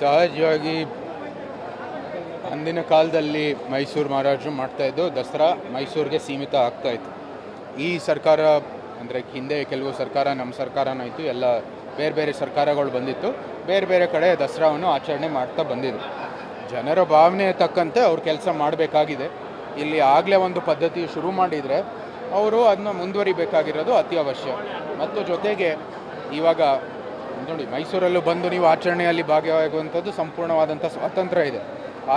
ಸಹಜವಾಗಿ ಅಂದಿನ ಕಾಲದಲ್ಲಿ ಮೈಸೂರು ಮಹಾರಾಜರು ಮಾಡ್ತಾಯಿದ್ದು ದಸರಾ ಮೈಸೂರಿಗೆ ಸೀಮಿತ ಆಗ್ತಾ ಇತ್ತು. ಈ ಸರ್ಕಾರ, ಅಂದರೆ ಹಿಂದೆ ಕೆಲವು ಸರ್ಕಾರ, ನಮ್ಮ ಸರ್ಕಾರನೂ ಇತ್ತು, ಎಲ್ಲ ಬೇರೆ ಬೇರೆ ಸರ್ಕಾರಗಳು ಬಂದಿತ್ತು. ಬೇರೆ ಬೇರೆ ಕಡೆ ದಸರಾವನ್ನು ಆಚರಣೆ ಮಾಡ್ತಾ ಬಂದಿದ್ರು. ಜನರ ಭಾವನೆ ತಕ್ಕಂತೆ ಅವ್ರು ಕೆಲಸ ಮಾಡಬೇಕಾಗಿದೆ. ಇಲ್ಲಿ ಆಗಲೇ ಒಂದು ಪದ್ಧತಿ ಶುರು ಮಾಡಿದರೆ ಅವರು ಅದನ್ನ ಮುಂದುವರಿಬೇಕಾಗಿರೋದು ಅತಿ ಅವಶ್ಯ ಮತ್ತು ಜೊತೆಗೆ ಇವಾಗ ನೋಡಿ, ಮೈಸೂರಲ್ಲೂ ಬಂದು ನೀವು ಆಚರಣೆಯಲ್ಲಿ ಭಾಗಿಯಾಗುವಂಥದ್ದು ಸಂಪೂರ್ಣವಾದಂಥ ಸ್ವಾತಂತ್ರ್ಯ ಇದೆ.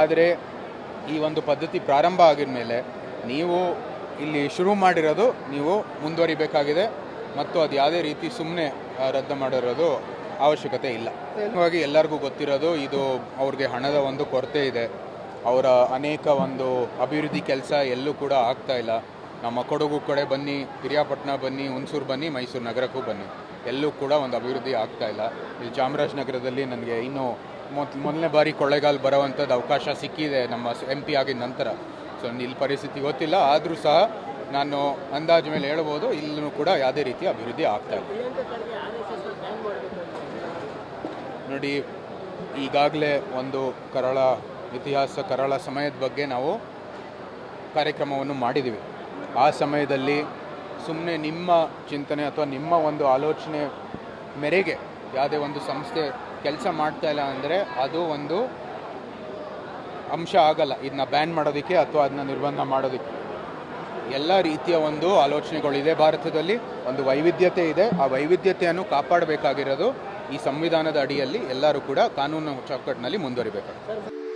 ಆದರೆ ಈ ಒಂದು ಪದ್ಧತಿ ಪ್ರಾರಂಭ ಆಗಿದ ಮೇಲೆ ನೀವು ಇಲ್ಲಿ ಶುರು ಮಾಡಿರೋದು ನೀವು ಮುಂದುವರಿಬೇಕಾಗಿದೆ ಮತ್ತು ಅದು ಯಾವುದೇ ರೀತಿ ಸುಮ್ಮನೆ ರದ್ದು ಮಾಡಿರೋದು ಅವಶ್ಯಕತೆ ಇಲ್ಲ. ಹಾಗಾಗಿ ಎಲ್ಲರಿಗೂ ಗೊತ್ತಿರೋದು ಇದು ಅವ್ರಿಗೆ ಹಣದ ಒಂದು ಕೊರತೆ ಇದೆ. ಅವರ ಅನೇಕ ಒಂದು ಅಭಿವೃದ್ಧಿ ಕೆಲಸ ಎಲ್ಲೂ ಕೂಡ ಆಗ್ತಾ ಇಲ್ಲ. ನಮ್ಮ ಕೊಡಗು ಕಡೆ ಬನ್ನಿ ಪಿರಿಯಾಪಟ್ಟಣ ಬನ್ನಿ, ಹುಣಸೂರು ಬನ್ನಿ, ಮೈಸೂರು ನಗರಕ್ಕೂ ಬನ್ನಿ. ಎಲ್ಲೂ ಕೂಡ ಒಂದು ಅಭಿವೃದ್ಧಿ ಆಗ್ತಾ ಇಲ್ಲ. ಇಲ್ಲಿ ಚಾಮರಾಜನಗರದಲ್ಲಿ ನನಗೆ ಇನ್ನೂ ಮೊದ್, ಮೊದಲನೇ ಬಾರಿ ಕೊಳ್ಳೇಗಾಲ ಬರೋವಂಥದ್ದು ಅವಕಾಶ ಸಿಕ್ಕಿದೆ ನಮ್ಮ ಎಂ ಪಿ ಆಗಿದ ನಂತರ. ಸೊ, ಇಲ್ಲಿ ಪರಿಸ್ಥಿತಿ ಗೊತ್ತಿಲ್ಲ. ಆದರೂ ಸಹ ನಾನು ಅಂದಾಜು ಮೇಲೆ ಹೇಳ್ಬೋದು ಇಲ್ಲೂ ಕೂಡ ಯಾವುದೇ ರೀತಿ ಅಭಿವೃದ್ಧಿ ಆಗ್ತಾ ಇಲ್ಲ. ನೋಡಿ, ಈಗಾಗಲೇ ಒಂದು ಕರಾಳ, ಇತಿಹಾಸ ಕರಾಳ ಸಮಯದ ಬಗ್ಗೆ ನಾವು ಕಾರ್ಯಕ್ರಮವನ್ನು ಮಾಡಿದ್ದೀವಿ. ಆ ಸಮಯದಲ್ಲಿ ಸುಮ್ಮನೆ ನಿಮ್ಮ ಚಿಂತನೆ ಅಥವಾ ನಿಮ್ಮ ಒಂದು ಆಲೋಚನೆ ಮೇರೆಗೆ ಯಾವುದೇ ಒಂದು ಸಂಸ್ಥೆ ಕೆಲಸ ಮಾಡ್ತಾ ಇಲ್ಲ ಅಂದರೆ ಅದು ಒಂದು ಅಂಶ ಆಗಲ್ಲ. ಇದನ್ನ ಬ್ಯಾನ್ ಮಾಡೋದಕ್ಕೆ ಅಥವಾ ಅದನ್ನ ನಿರ್ಬಂಧ ಮಾಡೋದಕ್ಕೆ. ಎಲ್ಲ ರೀತಿಯ ಒಂದು ಆಲೋಚನೆಗಳಿದೆ ಭಾರತದಲ್ಲಿ. ಒಂದು ವೈವಿಧ್ಯತೆ ಇದೆ. ಆ ವೈವಿಧ್ಯತೆಯನ್ನು ಕಾಪಾಡಬೇಕಾಗಿರೋದು ಈ ಸಂವಿಧಾನದ ಅಡಿಯಲ್ಲಿ ಎಲ್ಲರೂ ಕೂಡ ಕಾನೂನು ಚೌಕಟ್ಟಿನಲ್ಲಿ ಮುಂದುವರಿಬೇಕು. ಸರ್